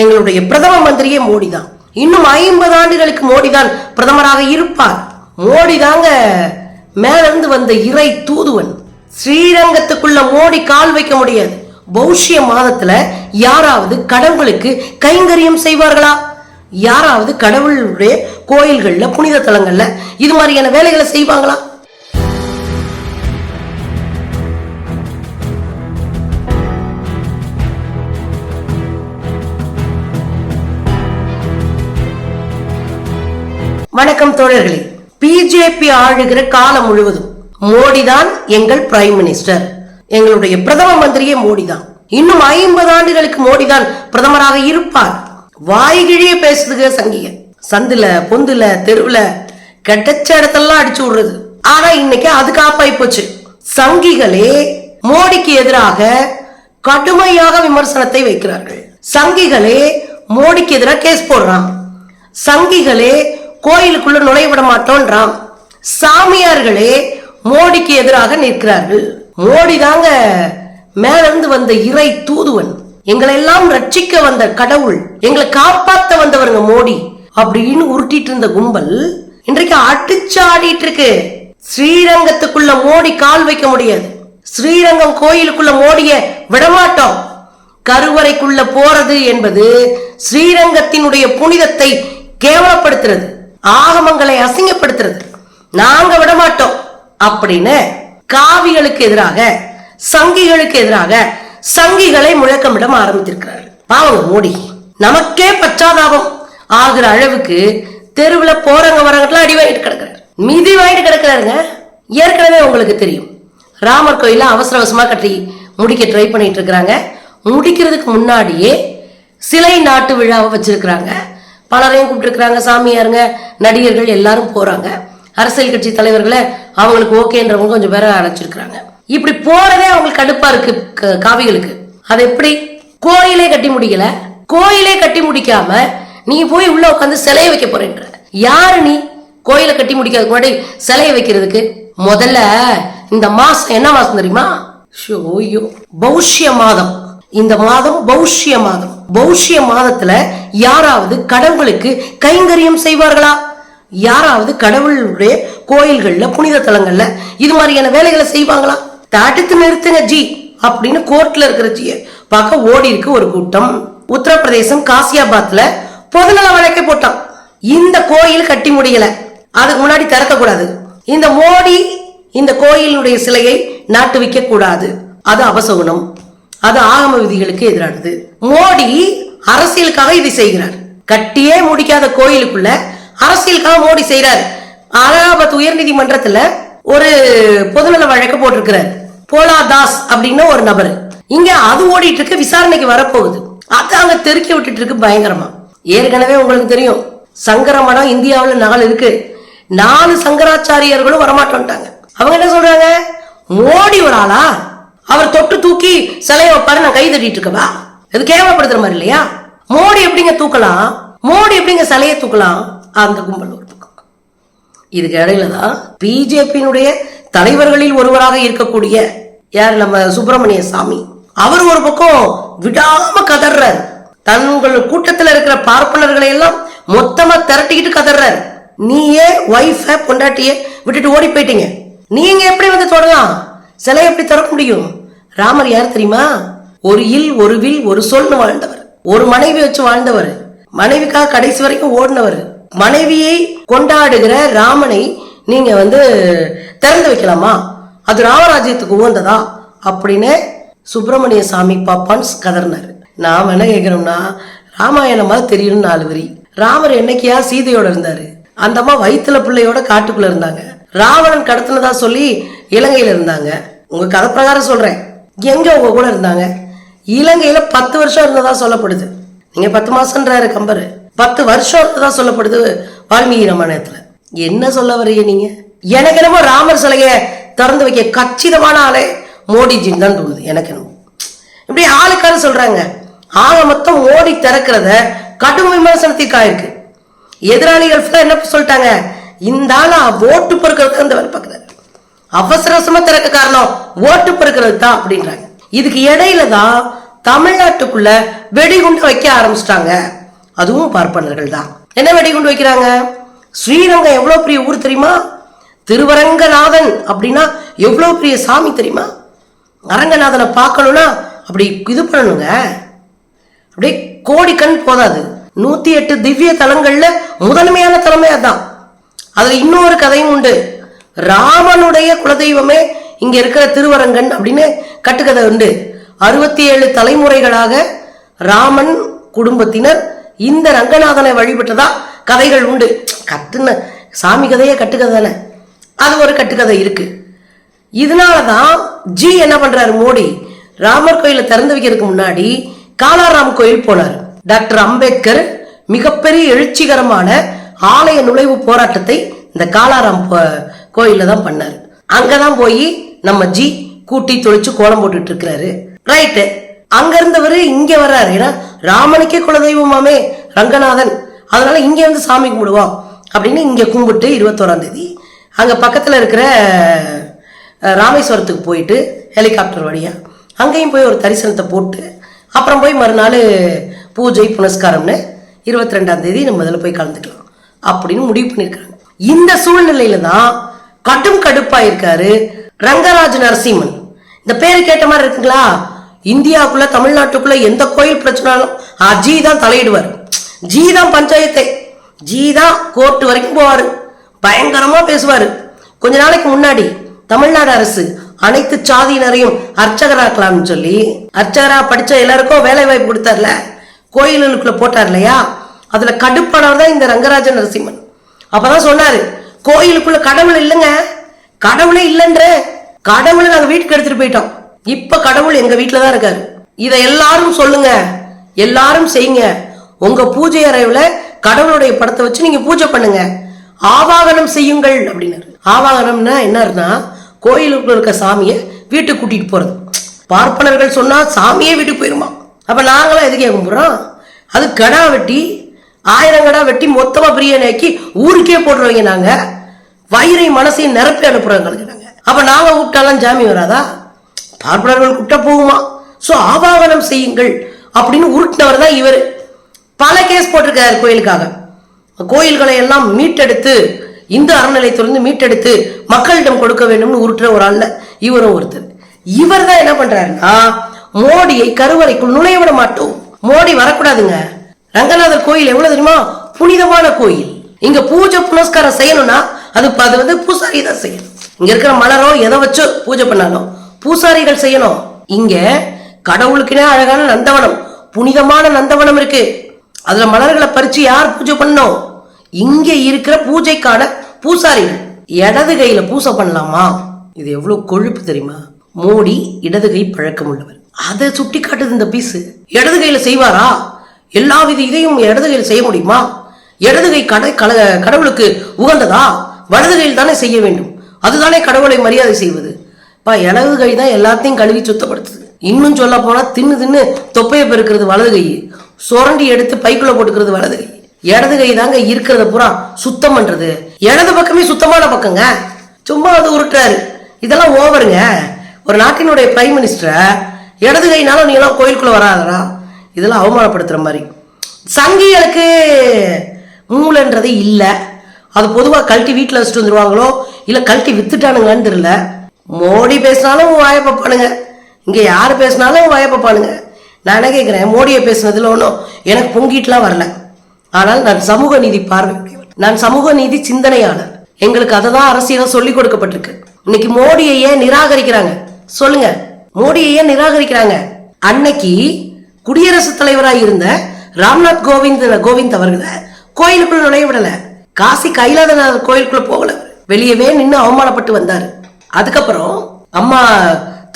எங்களுடைய பிரதம மந்திரியே மோடி தான் இன்னும் ஐம்பது ஆண்டுகளுக்கு மோடி தான் பிரதமராக இருப்பார். மோடி தாங்க மேல இருந்து வந்த இறை தூதுவன். ஸ்ரீரங்கத்துக்குள்ள மோடி கால் வைக்க முடியாது. பௌஷ்ய மாதத்துல யாராவது கடவுளுக்கு கைங்கரியம் செய்வார்களா? யாராவது கடவுளுடைய கோயில்கள்ல புனித தலங்கள்ல இது மாதிரியான வேலைகளை செய்வாங்களா? வணக்கம் தோழர்களே. பிஜேபி ஆளுகிற காலம் முழுவதும் மோடி தான் எங்கள் பிரைம் மினிஸ்டர் எங்களுடைய பிரதம மந்திரியே மோடி தான் இன்னும் ஐம்பது ஆண்டுகளுக்கு மோடி தான் பிரதமராக இருப்பார். வாய்கிழிய பேசுதுக சங்கிய சந்துல பொந்துல தெருவுல கிடைச்ச இடத்தெல்லாம் அடிச்சு விடுறது. ஆனா இன்னைக்கு அது காப்பாய் போச்சு. சங்கிகளே மோடிக்கு எதிராக கடுமையாக விமர்சனத்தை வைக்கிறார்கள். சங்கிகளே மோடிக்கு எதிராக கேஸ் போடுறான். சங்கிகளே கோயிலுக்குள்ள நுழைய விட மாட்டோன்றான். சாமியார்களே மோடிக்கு எதிராக நிற்கிறார்கள். மோடி தாங்க மேல இருந்து வந்த இறை தூதுவன். எங்களை எல்லாம் ரட்சிக்க வந்த கடவுள் எங்களை காப்பாத்த வந்தவருங்க மோடி அப்படின்னு உருட்டிட்டு இருந்த கும்பல் இன்றைக்கு அடிச்சாடிட்டு இருக்கு ஸ்ரீரங்கத்துக்குள்ள மோடி கால் வைக்க முடியாது. ஸ்ரீரங்கம் கோயிலுக்குள்ள மோடிய விடமாட்டோம். கருவறைக்குள்ள போறது என்பது ஸ்ரீரங்கத்தினுடைய புனிதத்தை கேவலப்படுத்துறது. ஆகமங்களை அசிங்கப்படுத்துறது. நாங்க விடமாட்டோம். அப்படின்னு காவிகளுக்கு எதிராக சங்கிகளுக்கு எதிராக சங்கிகளை முழக்கமிடம் ஆரம்பித்திருக்கிறார்கள். பாவங்க மோடி நமக்கே பச்சாதாபம். ஆகிற அளவுக்கு தெருவுல போறவங்க வரவங்கலாம் அடி வாங்கிட்டு கிடக்குறாரு. மிதி வாங்கிட்டு கிடக்குறாருங்க. ஏற்கனவே உங்களுக்கு தெரியும். ராமர் கோயில அவசர அவசரமா கட்டி முடிக்க ட்ரை பண்ணிட்டு இருக்கிறாங்க. முடிக்கிறதுக்கு முன்னாடியே சிலை நாட்டு விழாவை வச்சிருக்கிறாங்க. பலரையும் கூப்பிட்டுருக்குறாங்க. சாமியாருங்க நடிகர்கள் எல்லாரும் போறாங்க. அரசியல் கட்சி தலைவர்களை அவங்களுக்கு ஓகேன்றவங்க கொஞ்சம் பேரை அழைச்சிருக்கிறாங்க. இப்படி போறதே அவங்களுக்கு கடுப்பா இருக்கு க- காவிகளுக்கு. அது எப்படி? கோயிலே கட்டி முடிக்கல. கோயிலே கட்டி முடிக்காம நீ போய் உள்ள உட்காந்து சிலையை வைக்க போறேன்ற. யாரு நீ? கோயிலை கட்டி முடிக்காத முன்னாடி சிலையை வைக்கிறதுக்கு? முதல்ல இந்த மாசம் என்ன மாசம் தெரியுமா? ஷோ, ஐயோ பௌஷ்ய மாதம். இந்த மாதம் பௌஷ்ய மாதம். பௌஷ்ய மாதத்துல யாராவது கடவுளுக்கு கைங்கரியம் செய்வார்களா? யாராவது கடவுளுடைய கோயில்கள்ல புனித தலங்கள்ல இது மாதிரியான வேலைகளை செய்வாங்களா? தடுத்து நிறுத்துங்க ஜி அப்படின்னு கோர்ட்ல இருக்கிற ஜிய பார்க்க ஓடி இருக்கு ஒரு கூட்டம். உத்தரப்பிரதேசம் காசியாபாத்ல பொதுநல வழக்கை போட்டான். இந்த கோயில் கட்டி முடியல. அதுக்கு முன்னாடி திறக்க கூடாது இந்த மோடி இந்த கோயிலுடைய சிலையை நாட்டு வைக்க கூடாது அது அபசகுனம் அது ஆகம விதிகளுக்கு எதிரானது. மோடி அரசியலுக்காக இதை செய்கிறார். கட்டியே முடிக்காத கோயிலுக்குள்ள அரசியலுக்காக மோடி செய்யறாரு அலகாபாத் உயர்நீதிமன்றத்துல ஒரு பொதுநல வழக்கு போட்டிருக்கிறார். போலா தாஸ் அப்படின்னு ஒரு நபர். இங்க அது ஓடிட்டு இருக்கு விசாரணைக்கு வரப்போகுது. அது அங்க தெருக்கி விட்டுட்டு இருக்கு பயங்கரமா. ஏற்கனவே உங்களுக்கு தெரியும் சங்கர மடம் இந்தியாவுல நாலு இருக்கு. நாலு சங்கராச்சாரியர்களும் வரமாட்டோன்ட்டாங்க. அவங்க என்ன சொல்றாங்க? மோடி ஒரு ஆளா? அவர் தொட்டு தூக்கி சிலையை வைப்பாரு நான் கை தட்டிட்டு இருக்கவா? இது கேவலப்படுத்துற மாதிரி இல்லையா? மோடி எப்படிங்க தூக்கலாம்? மோடி எப்படிங்க சிலையை தூக்கலாம்? அந்த கும்பல் ஒரு பக்கம். இதுக்கு இடையில தான் பிஜேபியினுடைய தலைவர்களில் ஒருவராக இருக்கக்கூடிய யார்? நம்ம சுப்பிரமணிய சாமி. அவர் ஒரு பக்கம் விடாம கதறாரு தங்கள் கூட்டத்தில் இருக்கிற பார்ப்பனர்களை எல்லாம் மொத்தமா திரட்டிக்கிட்டு கதறாரு நீயே ஒய்ஃப பொண்டாட்டிய விட்டுட்டு ஓடி போயிட்டீங்க. நீங்க எப்படி வந்து தொடலாம்? சிலை எப்படி திறக்க முடியும்? ராமர் யார் தெரியுமா? ஒரு இல் ஒரு வில் ஒரு சொல்னு வாழ்ந்தவர். ஒரு மனைவி வச்சு வாழ்ந்தவர். மனைவிக்காக கடைசி வரைக்கும் ஓடினவர். மனைவியை கொண்டாடுகிற ராமனை நீங்க வந்து திறந்து வைக்கலாமா? அது ராமராஜ்யத்துக்கு உகந்ததா? அப்படின்னு சுப்பிரமணிய சாமி பாப்பான்னு கதர்னாரு நாம என்ன கேக்குறோம்னா ராமாயணமா தெரியும் நாலு வரி ராமர் என்னைக்கியா சீதையோட இருந்தாரு? அந்த அம்மா வயிற்றுல பிள்ளையோட காட்டுக்குள்ள இருந்தாங்க. ராவணன் கடத்தினதா சொல்லி இலங்கையில இருந்தாங்க. உங்க கதை பிரகாரம் சொல்றேன். எங்க உங்க கூட இருந்தாங்க? இலங்கையில பத்து வருஷம் இருந்ததா சொல்லப்படுது. நீங்க பத்து மாசம்ன்றாரு கம்பரு. பத்து வருஷம் இருந்ததா சொல்லப்படுது வால்மீகி ராமாயணத்துல. என்ன சொல்ல வர்றீங்க நீங்க? எனக்கு என்னமோ ராமர் சிலையை திறந்து வைக்க கச்சிதமான ஆளே மோடிஜின்னு தான் தோணுது. எனக்கு என்னமோ. இப்படி ஆளுக்காரு சொல்றாங்க. ஆக மொத்தம் மோடி திறக்கிறத கடும் விமர்சனத்திற்கு ஆயிருக்கு எதிராளிகள் full என்ன சொல்லிட்டாங்க? இந்த ஆளா ஓட்டு பொறுக்கிறதுக்கு அந்த வேலை பார்க்குறாரு. அவசர திறக்க காரணம் ஓட்டு பெருக்கிறது தான் அப்படின்றாங்க. இதுக்கு இடையில தான் தமிழ்நாட்டுக்குள்ள வெடிகுண்டு வைக்க ஆரம்பிச்சிட்டாங்க. அதுவும் பார்ப்பனர்கள் தான். என்ன வெடிகுண்டு வைக்கிறாங்க? ஸ்ரீரங்கம் எவ்வளவு பெரிய ஊர் தெரியுமா? திருவரங்கநாதன் அப்படின்னா எவ்வளவு பெரிய சாமி தெரியுமா? அரங்கநாதனை பார்க்கணும்னா அப்படி இது பண்ணணுங்க. அப்படியே கோடி கண் போதாது. நூத்தி எட்டு திவ்ய தலங்கள்ல முதன்மையான தலமே அதான். அதுல இன்னொரு கதையும் உண்டு. ராமனுடைய குலதெய்வமே இங்க இருக்கிற திருவரங்கன் அப்படின்னு கட்டுக்கதை உண்டு. அறுபத்தி ஏழு தலைமுறைகளாக ராமன் குடும்பத்தினர் இந்த ரங்கநாதனை வழிபட்டதா கதைகள் உண்டு. கட்டுன சாமி கதையே கட்டுக்கதை அது ஒரு கட்டுக்கதை இருக்கு. இதனாலதான் ஜி என்ன பண்றாரு மோடி? ராமர் கோயிலை திறந்து வைக்கிறதுக்கு முன்னாடி காலாராம் கோயில் போனார். டாக்டர் அம்பேத்கர் மிகப்பெரிய எழுச்சிகரமான ஆலய நுழைவு போராட்டத்தை இந்த காலாராம் போ- கோயிலில் தான் பண்ணாரு. அங்கதான் போய் நம்ம ஜி கூட்டி தொழிச்சு கோலம் போட்டுட்டு இருக்கிறாரு. ரைட்டு அங்க இருந்தவர் இங்க வர்றாரு. ஏன்னா ராமனுக்கே குலதெய்வமாமே ரங்கநாதன். அதனால இங்க வந்து சாமி கும்பிடுவோம் அப்படின்னு இங்க கும்பிட்டு இருபத்தோராம் தேதி அங்க பக்கத்துல இருக்கிற ராமேஸ்வரத்துக்கு போயிட்டு ஹெலிகாப்டர் வழியா அங்கேயும் போய் ஒரு தரிசனத்தை போட்டு அப்புறம் போய் மறுநாள் பூஜை புனஸ்காரம்னு இருபத்தி ரெண்டாம் தேதி நம்ம இதில் போய் கலந்துக்கலாம் அப்படின்னு முடிவு பண்ணியிருக்காங்க. இந்த சூழ்நிலையில தான் கடும் கடுப்பா இருக்காரு ரங்கராஜ் நரசிம்மன். இந்த பேர் கேட்ட மாதிரி இருக்குங்களா? இந்தியாவுக்குள்ள தமிழ்நாட்டுக்குள்ள எந்த கோயில் பிரச்சனாலும் ஆ, ஜி தான் தலையிடுவார். ஜி தான் பஞ்சாயத்தை. ஜி தான் கோர்ட்டு வரைக்கும் போவார். பயங்கரமா பேசுவார். கொஞ்ச நாளைக்கு முன்னாடி தமிழ்நாடு அரசு அனைத்து சாதியினரையும் அர்ச்சகராக்கலாம்னு சொல்லி அர்ச்சகரா படிச்ச எல்லாருக்கும் வேலை வாய்ப்பு கொடுத்தார்ல. கோயிலுக்குள்ள போட்டார் இல்லையா? அதுல கடுப்பானவர் தான் இந்த ரங்கராஜன் நரசிம்மன். அப்பதான் சொன்னாரு கோயிலுக்குள்ள கடவுள் இல்லைங்க. கடவுளே இல்லைன்ற கடவுளை நாங்க வீட்டுக்கு எடுத்துட்டு போயிட்டோம். இப்ப கடவுள் எங்க வீட்டுல தான் இருக்காரு. இதை எல்லாரும் சொல்லுங்க. எல்லாரும் செய்யுங்க. உங்க பூஜை அறைவுல கடவுளுடைய படத்தை வச்சு நீங்க பூஜை பண்ணுங்க. ஆவாகனம் செய்யுங்கள் அப்படின்னாரு. ஆவாகனம்னா என்னன்னா கோயிலுக்குள்ள இருக்க சாமியை வீட்டுக்கு கூட்டிட்டு போறது. பார்ப்பனர்கள் சொன்னா சாமியே வீட்டுக்கு போயிருமா. அப்ப நாங்களாம் எதுக்கே கும்பிடுறோம் அது கடா வெட்டி ஆயிரம் கடா வெட்டி மொத்தமா பிரியாணி ஆக்கி ஊருக்கே போடுறவங்க நாங்க. வயிறை மனசையும் நிரப்பி அனுப்புறவங்களுக்கு நாங்க. அப்ப நாங்க கூப்பிட்டாலாம் ஜாமி வராதா? பார்ப்பனர்கள் கூப்பிட்டா போகுமா? சோ ஆவாகனம் செய்யுங்கள் அப்படின்னு உருட்டினவர் தான் இவர். பல கேஸ் போட்டிருக்காரு கோயிலுக்காக. கோயில்களை எல்லாம் மீட்டெடுத்து இந்து அறநிலையத்திலிருந்து மீட்டெடுத்து மக்களிடம் கொடுக்க வேண்டும்னு உருட்டுற ஒரு ஆள்ல இவரும் ஒருத்தர். இவர் தான் என்ன பண்றாருன்னா மோடியை கருவறைக்குள் நுழைய விட மாட்டோம். மோடி வரக்கூடாதுங்க. ரங்கநாதர் கோயில் எவ்வளவு தெரியுமா? புனிதமான கோயில். இங்க பூஜை புனஸ்காரம் செய்யணும்னா அது அது வந்து பூசாரி தான் செய்யணும். இங்க இருக்கிற மலரோ எதை வச்சோ பூஜை பண்ணாலும் பூசாரிகள் செய்யணும். இங்க கடவுளுக்குனே அழகான நந்தவனம் புனிதமான நந்தவனம் இருக்கு. அதுல மலர்களை பறிச்சு யார் பூஜை பண்ணணும் இங்க இருக்கிற பூஜைக்கான பூசாரிகள். இடது கையில பூசை பண்ணலாமா? இது எவ்வளவு கொழுப்பு தெரியுமா? மோடி இடது கை பழக்கம் உள்ளவர் அதை சுட்டி காட்டுது இந்த பீஸ். இடது கையில செய்வாரா? எல்லா வித இதையும் இடதுகையில் செய்ய முடியுமா? இடதுகை கடை கடவுளுக்கு உகந்ததா? வலது கையில் தானே செய்ய வேண்டும். அதுதானே கடவுளை மரியாதை செய்வது. பா இடது கை தான் எல்லாத்தையும் கழுவி சுத்தப்படுத்துது. இன்னும் சொல்ல போனால் தின்னு தின்னு தொப்பையை பெருக்கிறது வலது கை சுரண்டி எடுத்து பைக்குள்ள போட்டுக்கிறது வலது கை இடது கை தாங்க இருக்கிறத பூரா சுத்தம் பண்றது. இடது பக்கமே சுத்தமான பக்கங்க. சும்மா அது உருட்டுறாரு. இதெல்லாம் ஓவருங்க. ஒரு நாட்டினுடைய பிரைம் மினிஸ்டரை இடது கைனாலும் நீ எல்லாம் கோயிலுக்குள்ள வராதரா இதெல்லாம் அவமானப்படுத்துகிற மாதிரி. சங்கிகளுக்கு மூளைன்றதே இல்லை. அது பொதுவாக கழட்டி வீட்டில் வச்சுட்டு வந்துருவாங்களோ இல்லை கழட்டி வித்துட்டானுங்கன்னு தெரியல. மோடி பேசினாலும் வாய பார்ப்பானுங்க. இங்கே யார் பேசினாலும் வாய பார்ப்பானுங்க. நான் என்ன கேட்குறேன் மோடியை பேசுனதில் ஒன்றும் எனக்கு பொங்கிட்டுலாம் வரல. ஆனால் நான் சமூக நீதி பார்வை நான் சமூக நீதி சிந்தனையாளர். எங்களுக்கு அதை தான் அரசியலாக சொல்லிக் கொடுக்கப்பட்டிருக்கு. இன்னைக்கு மோடியை ஏன் நிராகரிக்கிறாங்க? சொல்லுங்க. மோடியை ஏன் நிராகரிக்கிறாங்க? அன்னைக்கு குடியரசுத் தலைவராக இருந்த ராம்நாத் கோவிந்த் கோவிந்த் அவர்களை கோயிலுக்குள்ள நுழைய விடல. காசி கைலாதநாதர் கோயிலுக்குள்ள போகல. வெளியவே நின்று அவமானப்பட்டு வந்தார். அதுக்கப்புறம் அம்மா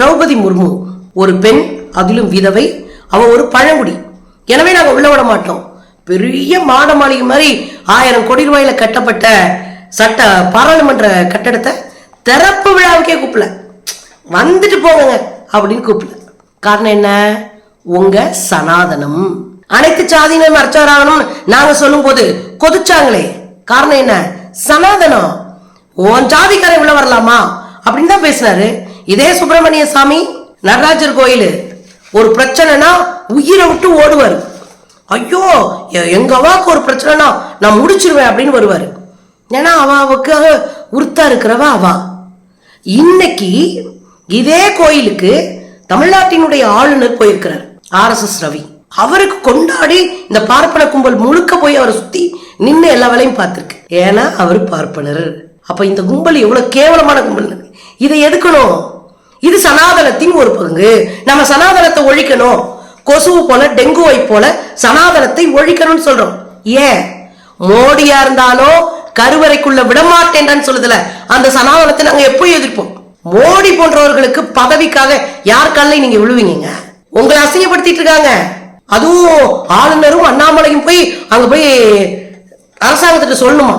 திரௌபதி முர்மு ஒரு பெண் அதிலும் விதவை அவ ஒரு பழங்குடி. எனவே நாங்கள் உள்ள விட மாட்டோம். பெரிய மாட மாளிகை மாதிரி ஆயிரம் கோடி ரூபாயில கட்டப்பட்ட சட்ட பாராளுமன்ற கட்டடத்தை திறப்பு விழாவுக்கே கூப்பிடல. வந்துட்டு போங்க அப்படின்னு கூப்பிடல. காரணம் என்ன? உங்க சனாதனம். அனைத்து சாதியினரும் அர்ச்சகராகணும் நாங்க சொல்லும் போது கொதிச்சாங்களே. காரணம் என்ன? சனாதனம். உன் ஜாதிக்காரன் உள்ள வரலாமா? அப்படின்னு தான் பேசினாரு. இதே சுப்பிரமணிய சாமி நடராஜர் கோயில். ஒரு பிரச்சனைனா உயிரை விட்டு ஓடுவார். ஐயோ எங்க அவாவுக்கு ஒரு பிரச்சனைனா நான் முடிச்சிருவேன் அப்படின்னு வருவார். ஏன்னா அவாவுக்காக உருத்தா இருக்கிறவ அவா. இன்னைக்கு இதே கோயிலுக்கு தமிழ்நாட்டினுடைய ஆளுநர் போயிருக்கிறார். ஆர்எஸ்எஸ் ரவி. அவருக்கு கொண்டாடி இந்த பார்ப்பன கும்பல் முழுக்க போய் அவரை சுத்தி நின்று எல்லா வேலையும் பார்த்துருக்கு. ஏன்னா அவர் பார்ப்பனர். அப்ப இந்த கும்பல் எவ்வளவு கேவலமான கும்பல் இதை? எடுக்கணும் இது சனாதனத்தின் ஒரு பங்கு. நம்ம சனாதனத்தை ஒழிக்கணும். கொசுவு போல டெங்குவை போல சனாதனத்தை ஒழிக்கணும்னு சொல்றோம். ஏன்? மோடியா இருந்தாலும் கருவறைக்குள்ள விடமாட்டேன்டான்னு சொல்லுதுல அந்த சனாதனத்தை நாங்க எப்போ எதிர்ப்போம். மோடி போன்றவர்களுக்கு பதவிக்காக யார் கல்லை நீங்க விழுவீங்க உங்களை அசிங்கப்படுத்திட்டு இருக்காங்க. அதுவும் ஆளுநரும் அண்ணாமலையும் போய் அங்க போய் அரசாங்கத்துக்கு சொல்லணுமா?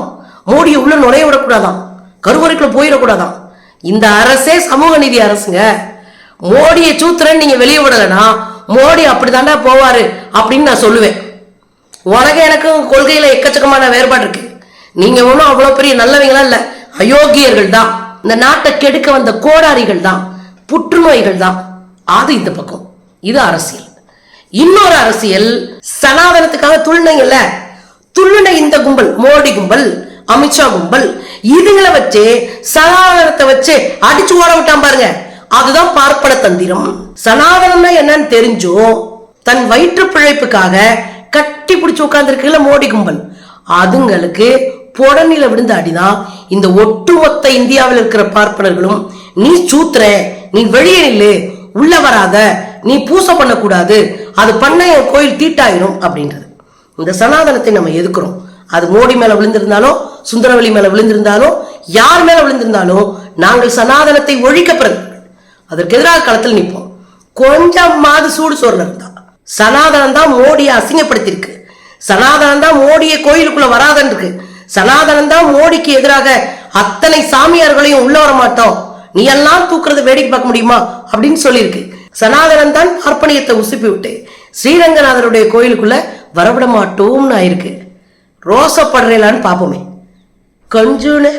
மோடியை உள்ள நுழைய விடக்கூடாதாம் கருவறைக்குள்ள போயிடக்கூடாதான். இந்த அரசே சமூக நீதி அரசுங்க. மோடியை சூத்திரன்னு நீங்க வெளியே விடலைன்னா மோடி அப்படிதாண்டா போவாரு அப்படின்னு நான் சொல்லுவேன். உனக்கு எனக்கும் கொள்கையில எக்கச்சக்கமான வேறுபாடு இருக்கு. நீங்க ஒன்றும் அவ்வளவு பெரிய நல்லவங்களா இல்ல. அயோக்கியர்கள் தான். இந்த நாட்டை கெடுக்க வந்த கோடாரிகள் தான். புற்றுநோய்கள் தான். அது இந்த பக்கம். இது அரசியல். இன்னொரு அரசியல் சனாதனத்துக்காக துள்ளினீங்கல்ல? துள்ளின இந்த கும்பல் மோடி கும்பல் அமித்ஷா கும்பல் இதுங்களை வச்சு சனாதனத்தை வச்சு அடிச்சு ஓட விட்டான் பாருங்க. அதுதான் பார்ப்பன தந்திரம். சனாதனம்னா என்னன்னு தெரிஞ்சும் தன் வயிற்று பிழைப்புக்காக கட்டி பிடிச்சு உட்கார்ந்துருக்குல்ல மோடி கும்பல். அதுங்களுக்கு புடனில விழுந்த அடிதான் இந்த ஒட்டுமொத்த இந்தியாவில் இருக்கிற பார்ப்பனர்களும் நீ சூத்துற நீ வெளியே நில்லு உள்ள வராத நீ பூசை பண்ணக்கூடாது. அது பண்ண என் கோயில் தீட்டாயிரும் அப்படின்றது. இந்த சனாதனத்தை நம்ம எதுக்குறோம்? அது மோடி மேல விழுந்திருந்தாலும் சுந்தரவெளி மேல விழுந்திருந்தாலும் யார் மேல விழுந்திருந்தாலும் நாங்கள் சனாதனத்தை ஒழிக்க பிறகு அதற்கு எதிராக களத்தில் நிற்போம். கொஞ்சமாவது சூடு சோறுல இருந்தா. சனாதனம் தான் மோடியை அசிங்கப்படுத்தியிருக்கு. சனாதனம் தான் மோடியை கோயிலுக்குள்ள வராதன்னு இருக்கு சனாதனம் தான் மோடிக்கு எதிராக அத்தனை சாமியார்களையும் உள்ள வர மாட்டோம். நீ எல்லாம் தூக்குறது வேடிக்கை பார்க்க முடியுமா? அப்படின்னு சொல்லியிருக்கு. சனாதனம் தான் பார்ப்பனியத்தை உசுப்பி விட்டு ஸ்ரீரங்கநாதருடைய கோயிலுக்குள்ள வரவிட மாட்டோம்னு ஆயிருக்கு. ரோசப்படுறேலான்னு பார்ப்போமே கொஞ்சுன்னு